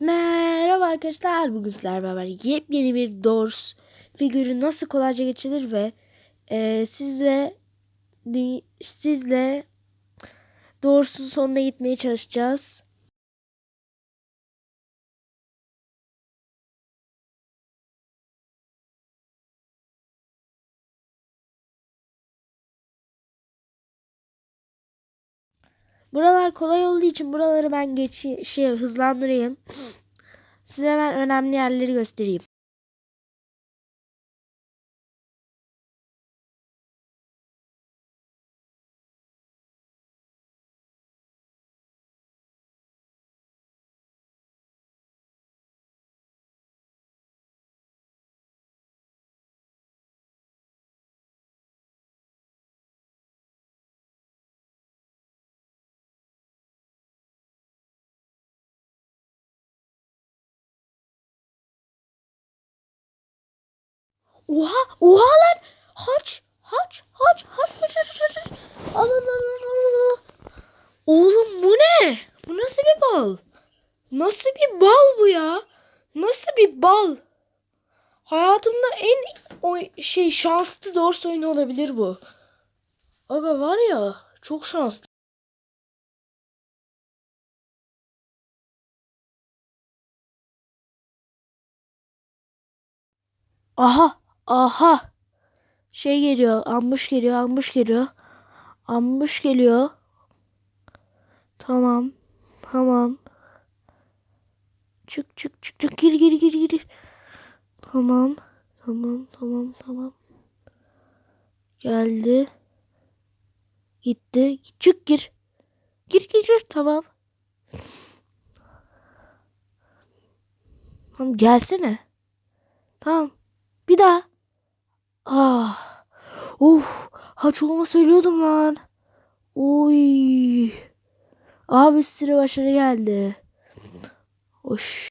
Merhaba arkadaşlar. Bugün sizlerle beraber yepyeni bir Doors figürü nasıl kolayca geçilir ve e, sizle sizle Doors'un sonuna gitmeye çalışacağız. Buralar kolay olduğu için buraları ben geç şey hızlandırayım. Size hemen önemli yerleri göstereyim. Oha! Oha lan! Haç! Haç! Haç! Haç! Haç! Haç! Haç! Al al al al al. Oğlum bu ne? Bu nasıl bir bal? Nasıl bir bal bu ya? Nasıl bir bal? Hayatımda en o şey şanslı Dors oyunu olabilir bu. Aga var ya çok şanslı. Aha! Aha! Şey geliyor. Ambush geliyor. Ambush geliyor. Ambush geliyor. Tamam. Tamam. Çık çık çık çık. Gir gir gir gir. Tamam. Tamam tamam tamam. Geldi. Gitti. Çık gir. Gir gir gir. Tamam. Tamam gelsene. Tamam. Bir daha. Ah. Uf. Haç olma söylüyordum lan. Oy. Abi sıra başarı geldi. Hoş.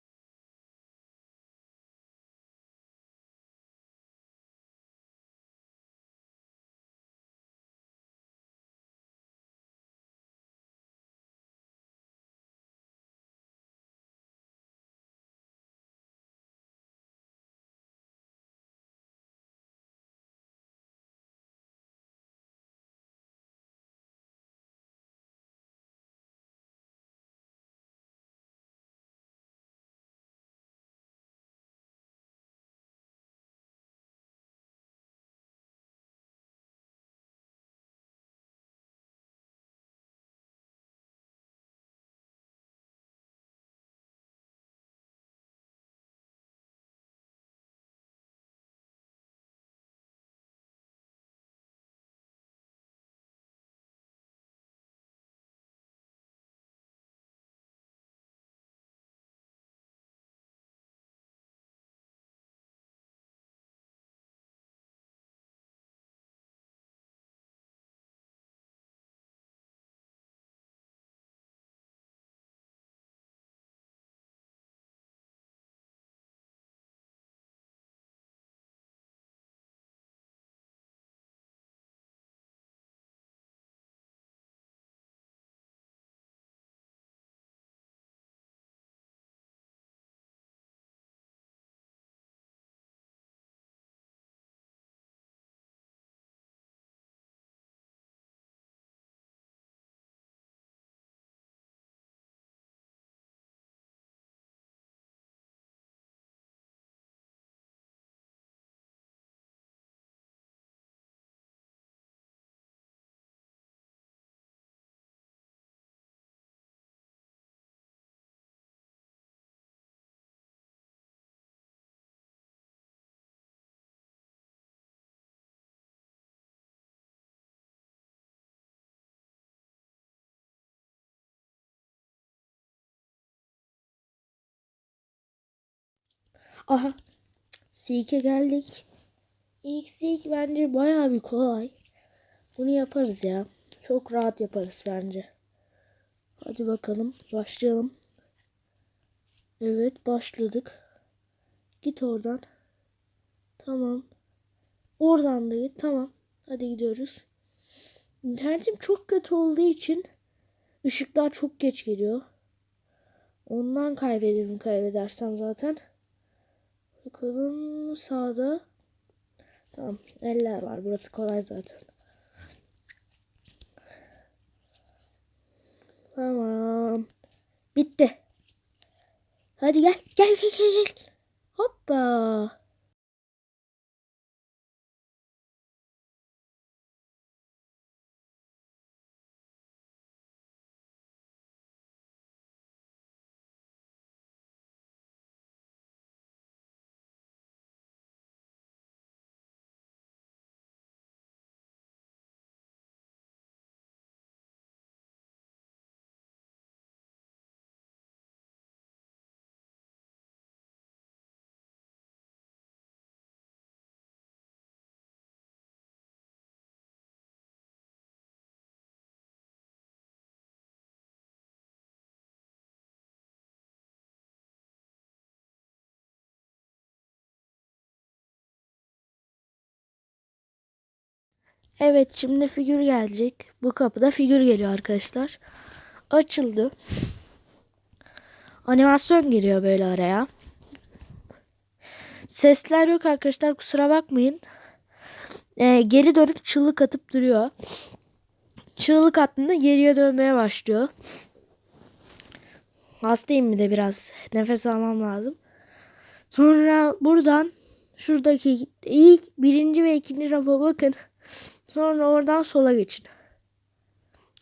Aha. Silke geldik. İlk silk bence bayağı bir kolay. Bunu yaparız ya. Çok rahat yaparız bence. Hadi bakalım. Başlayalım. Evet başladık. Git oradan. Tamam. Oradan da git. Tamam. Hadi gidiyoruz. İnternetim çok kötü olduğu için ışıklar çok geç geliyor. Ondan kaybederim kaybedersem zaten. Bakalım sağda. Tamam eller var. Burası kolay zaten. Tamam. Bitti. Hadi gel. Gel gel gel gel. Hoppa. Evet şimdi figür gelecek. Bu kapıda figür geliyor arkadaşlar. Açıldı. Animasyon giriyor böyle araya. Sesler yok arkadaşlar kusura bakmayın. Ee, geri dönüp çığlık atıp duruyor. Çığlık attığında geriye dönmeye başlıyor. Hastayım bir de biraz. Nefes almam lazım. Sonra buradan şuradaki ilk birinci ve ikinci rafa bakın. Sonra oradan sola geçin.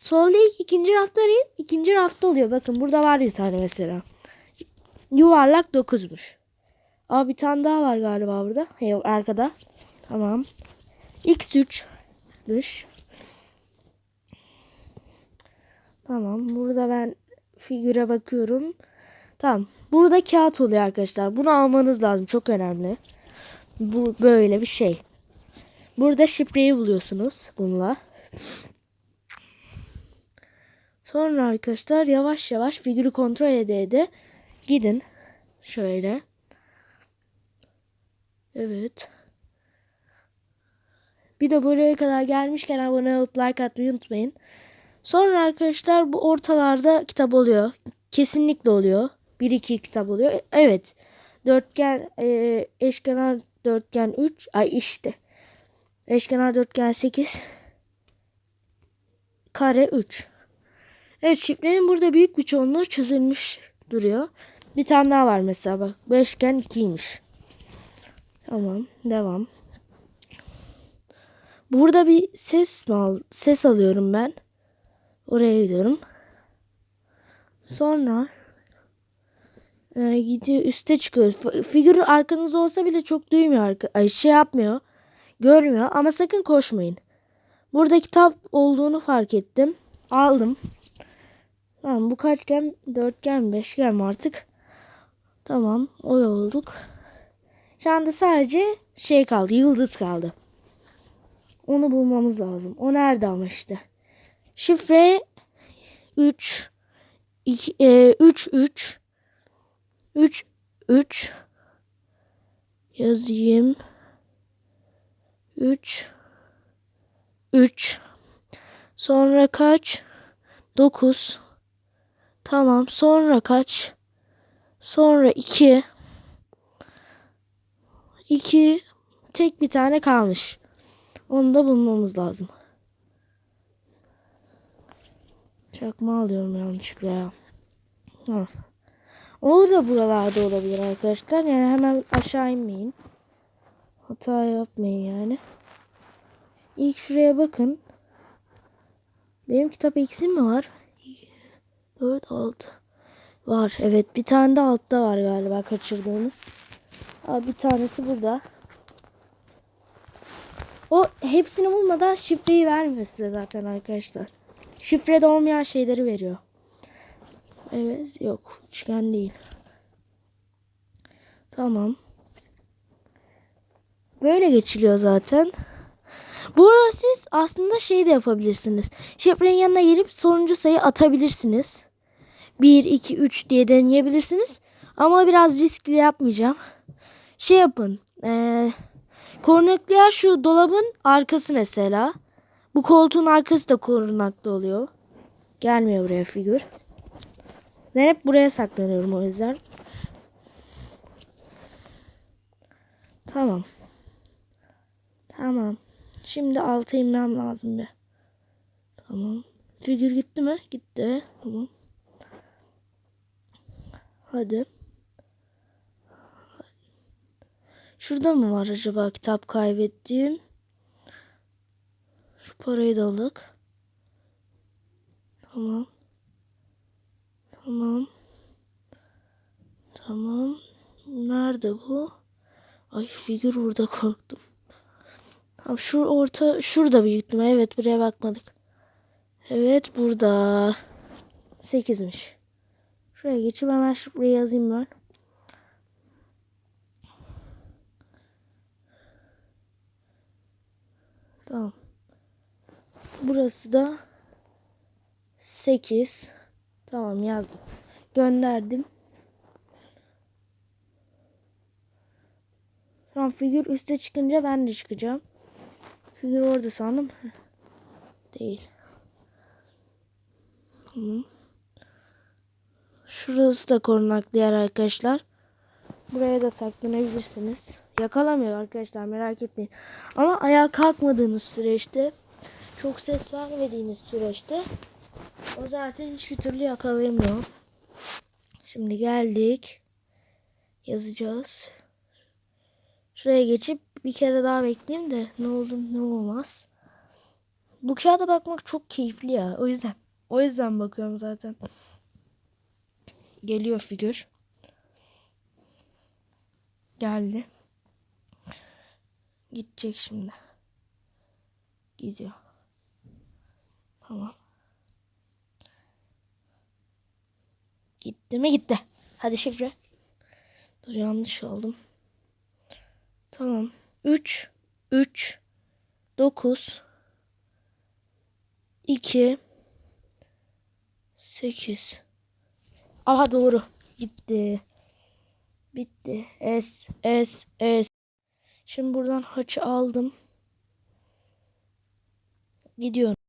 Solda ilk ikinci rafta arayın. ikinci rafta oluyor. Bakın burada var bir tane mesela. Yuvarlak 9'muş. Aa bir tane daha var galiba burada. Yok arkada. Tamam. X3 dış. Tamam. Burada ben figüre bakıyorum. Tamam. Burada kağıt oluyor arkadaşlar. Bunu almanız lazım. Çok önemli. Bu böyle bir şey. Burada şifreyi buluyorsunuz bununla. Sonra arkadaşlar yavaş yavaş figürü kontrol ede ede gidin. Şöyle. Evet. Bir de buraya kadar gelmişken abone olup like atmayı unutmayın. Sonra arkadaşlar bu ortalarda kitap oluyor. Kesinlikle oluyor. 1-2 kitap oluyor. Evet. Dörtgen, e, eşkenar dörtgen 3. Ay işte. Eşkenar dörtgen 8. Kare 3. Evet şifrenin burada büyük bir çoğunluğu çözülmüş duruyor. Bir tane daha var mesela bak. Beşgen 2'ymiş. Tamam devam. Burada bir ses mi al ses alıyorum ben. Oraya gidiyorum. Sonra e, gidiyor üste çıkıyoruz. Figür arkanızda olsa bile çok duymuyor. Arka şey yapmıyor. Görmüyor ama sakın koşmayın. Burada kitap olduğunu fark ettim. Aldım. Tamam bu kaçgen? Dörtgen? Beşgen mi artık? Tamam o olduk. Şu anda sadece şey kaldı. Yıldız kaldı. Onu bulmamız lazım. O nerede ama işte. Şifre 3 2 e, 3 3 3 3 yazayım. 3 3 sonra kaç? 9 tamam sonra kaç? Sonra 2 2 tek bir tane kalmış. Onu da bulmamız lazım. Çakma alıyorum yanlışlıkla ya. Ha. o da buralarda olabilir arkadaşlar. Yani hemen aşağı inmeyin hata yapmayın yani İlk şuraya bakın. Benim kitap eksim mi var? 4, 6. Var. Evet. Bir tane de altta var galiba kaçırdığımız. Aa, bir tanesi burada. O hepsini bulmadan şifreyi vermiyor size zaten arkadaşlar. Şifrede olmayan şeyleri veriyor. Evet. Yok. Üçgen değil. Tamam. Böyle geçiliyor zaten. Burada siz aslında şey de yapabilirsiniz. Şifrenin yanına gelip sonuncu sayı atabilirsiniz. 1, 2, 3 diye deneyebilirsiniz. Ama biraz riskli yapmayacağım. Şey yapın. Ee, korunaklıya şu dolabın arkası mesela. Bu koltuğun arkası da korunaklı oluyor. Gelmiyor buraya figür. Ben hep buraya saklanıyorum o yüzden. Tamam. Tamam. Şimdi alta inmem lazım bir. Tamam. Figür gitti mi? Gitti. Tamam. Hadi. Şurada mı var acaba kitap kaybettiğim? Şu parayı da alık. Tamam. Tamam. Tamam. Nerede bu? Ay figür burada korktum. Şu orta şurada büyük ihtimal. Evet buraya bakmadık. Evet burada. 8'miş. Şuraya geçip hemen şuraya yazayım ben. Tamam. Burası da 8. Tamam yazdım. Gönderdim. Tamam figür üste çıkınca ben de çıkacağım. Figür orada sandım. Değil. Tamam. Şurası da korunaklı yer arkadaşlar. Buraya da saklanabilirsiniz. Yakalamıyor arkadaşlar merak etmeyin. Ama ayağa kalkmadığınız süreçte çok ses vermediğiniz süreçte o zaten hiçbir türlü yakalayamıyor. Şimdi geldik. Yazacağız. Şuraya geçip bir kere daha bekleyeyim de ne olur ne olmaz. Bu kağıda bakmak çok keyifli ya. O yüzden o yüzden bakıyorum zaten. Geliyor figür. Geldi. Gidecek şimdi. Gidiyor. Tamam. Gitti mi gitti. Hadi şifre. Dur yanlış aldım. Tamam. 3 3 9 2 8 Aha doğru. Gitti. Bitti. S S S. Şimdi buradan haçı aldım. Gidiyorum.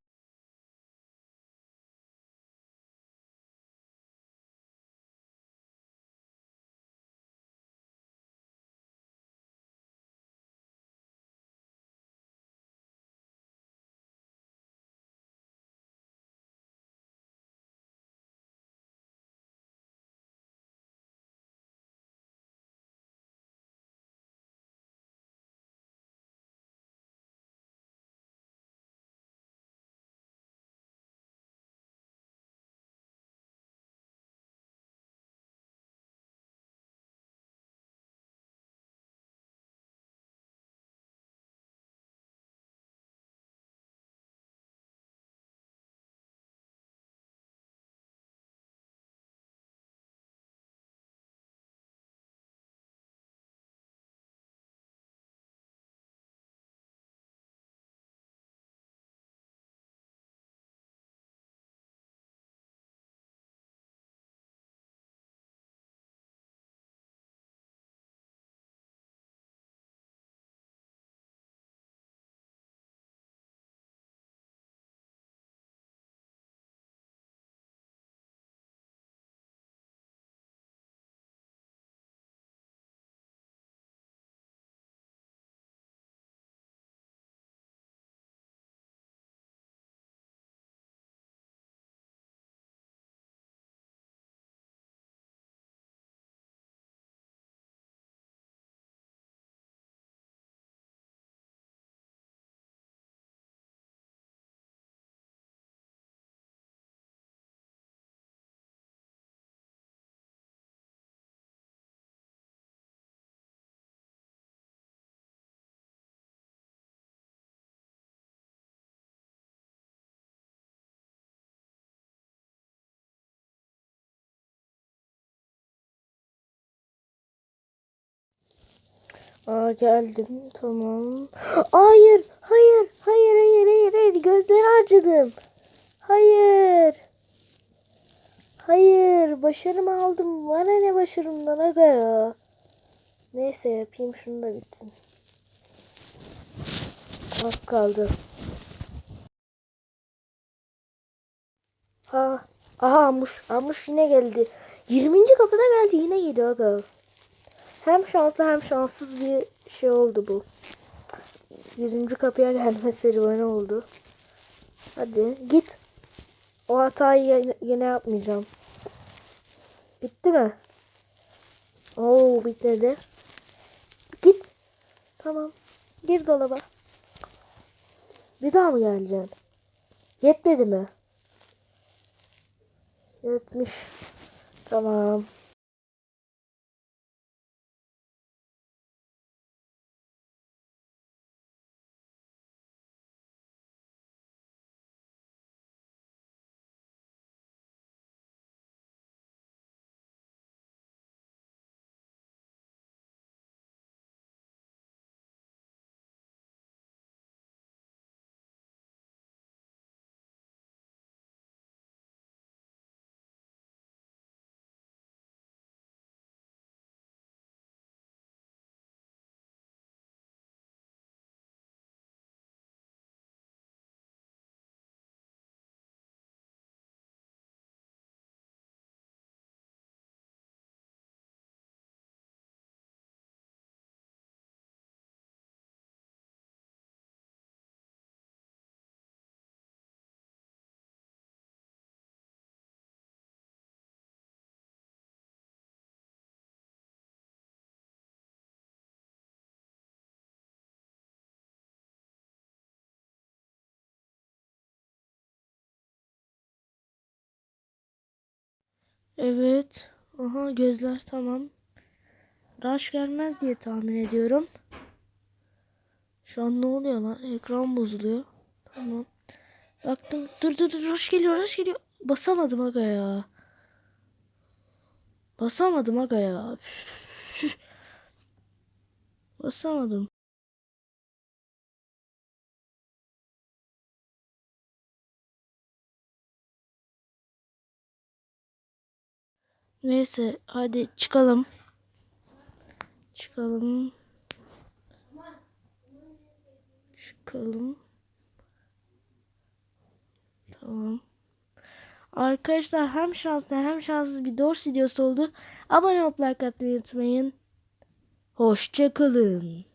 Aa geldim tamam. Hayır hayır hayır hayır hayır hayır gözleri harcadım. Hayır. Hayır başarımı aldım. Bana ne başarımdan aga ya. Neyse yapayım şunu da bitsin. Az kaldı. Ha Aha Amuş. Amuş yine geldi. 20. kapıda geldi yine geliyor aga. Hem şanslı hem şanssız bir şey oldu bu. 100. kapıya gelme serüveni oldu. Hadi git. O hatayı yine yapmayacağım. Bitti mi? Oo bitmedi. Git. Tamam. Gir dolaba. Bir daha mı geleceksin? Yetmedi mi? Yetmiş. Tamam. Evet. Aha gözler tamam. Rush gelmez diye tahmin ediyorum. Şu an ne oluyor lan? Ekran bozuluyor. Tamam. Baktım. Dur dur dur. Rush geliyor. Rush geliyor. Basamadım aga ya. Basamadım aga ya. Basamadım. Neyse hadi çıkalım. Çıkalım. Çıkalım. Tamam. Arkadaşlar hem şanslı hem şanssız bir Doors videosu oldu. Abone olup like atmayı unutmayın. Hoşçakalın.